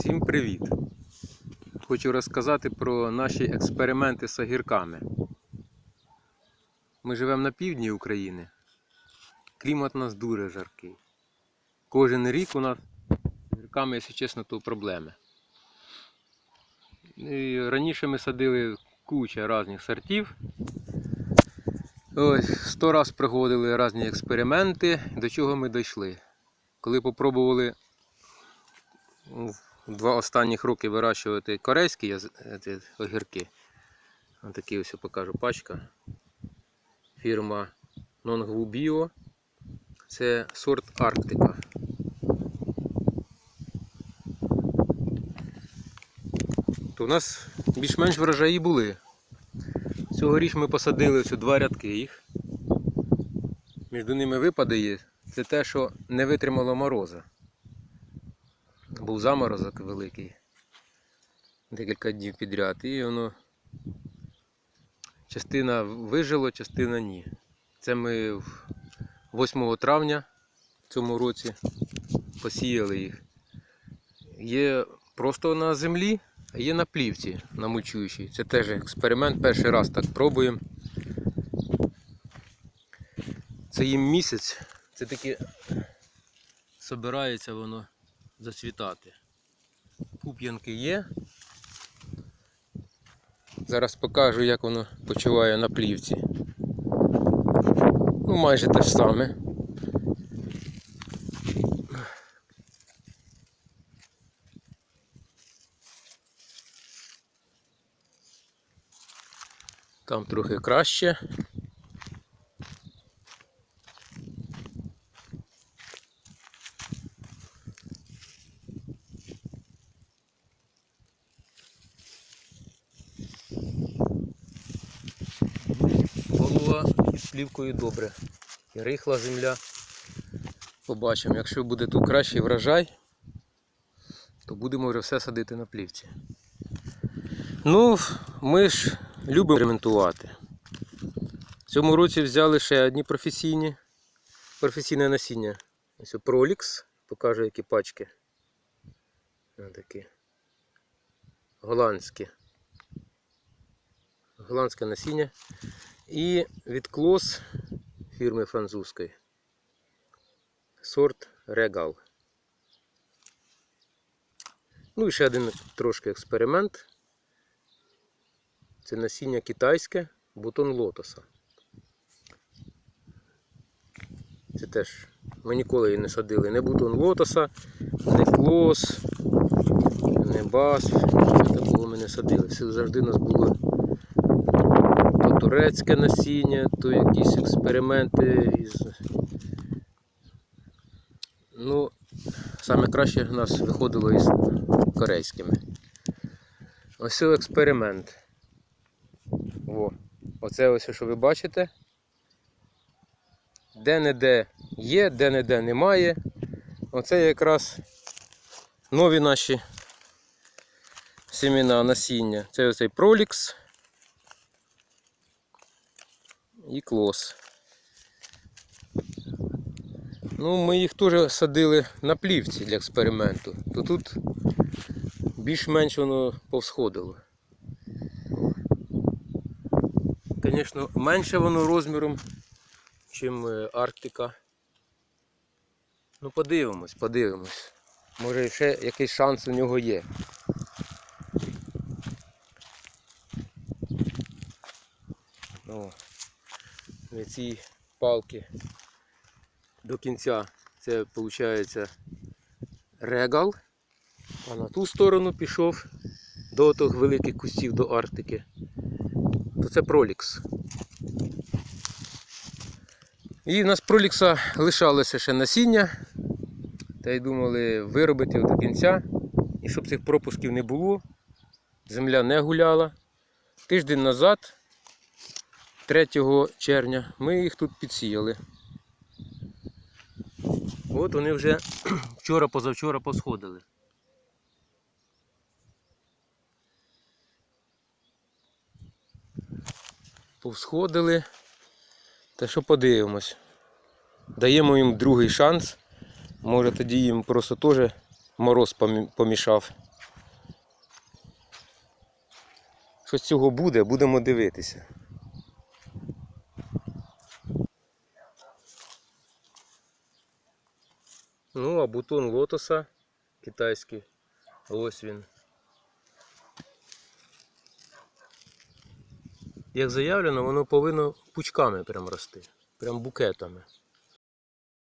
Всім привіт! Хочу розказати про наші експерименти з огірками. Ми живемо на півдні України. Клімат у нас дуже жаркий. Кожен рік у нас з огірками, якщо чесно, то проблеми. І раніше ми садили куча різних сортів. Ось, сто раз проводили різні експерименти, до чого ми дійшли. Коли попробували ну, два останніх роки вирощувати корейські огірки. Ось такі ось я покажу пачка. Фірма Nongwu Bio. Це сорт Арктика. То в нас більш-менш врожаї були. Цьогоріч ми посадили ось два рядки їх. Між ними випади є. Це те, що не витримало мороза. Був заморозок великий. Декілька днів підряд. І воно частина вижило, частина ні. Це ми 8 травня в цьому році посіяли їх. Є просто на землі, а є на плівці, на мульчуючій. Це теж експеримент. Перший раз так пробуємо. Це їм місяць. Це таке собирається воно зацвітати. Пуп'янки є. Зараз покажу, як воно почуває на плівці. Ну, майже те ж саме. Там трохи краще. Із плівкою добре. І рихла земля. Побачимо, якщо буде тут кращий врожай, то будемо вже все садити на плівці. Ну, ми ж любимо експериментувати. В цьому році взяли ще одні професійні, професійне насіння. Ось Prolix, покажу які пачки. Ось такі. Голландські. Голландське насіння. І від Клос фірми французької. Сорт Regal. Ну і ще один трошки експеримент. Це насіння китайське, бутон лотоса. Це теж ми ніколи її не садили. Не бутон лотоса, не клос, не басф. Такого ми не садили. Все завжди у нас було турецьке насіння, то якісь експерименти із. Ну, саме краще в нас виходило із корейськими. Ось експеримент. Во. Оце ось, що ви бачите. Де-не-де є, де-не-де немає. Оце якраз нові наші семена насіння. Це оцей пролікс і клос. Ну, ми їх теж садили на плівці для експерименту. То тут більш-менш воно повсходило. Звісно, менше воно розміром, чим е, Арктика. Ну, подивимось, подивимось. Може ще якийсь шанс у нього є. На ці палки до кінця це виходить регал, а на ту сторону пішов до тих великих кустів до Арктики. То це пролікс. І в нас пролікса лишалося ще насіння. Та й думали виробити його до кінця. І щоб цих пропусків не було, земля не гуляла. Тиждень назад, 3 червня ми їх тут підсіяли. От вони вже вчора-позавчора посходили. Повсходили, та що подивимось. Даємо їм другий шанс. Може тоді їм просто теж мороз помішав. Що з цього буде, будемо дивитися. Ну, а бутон лотоса китайський. Ось він. Як заявлено, воно повинно пучками прям рости. Прям букетами.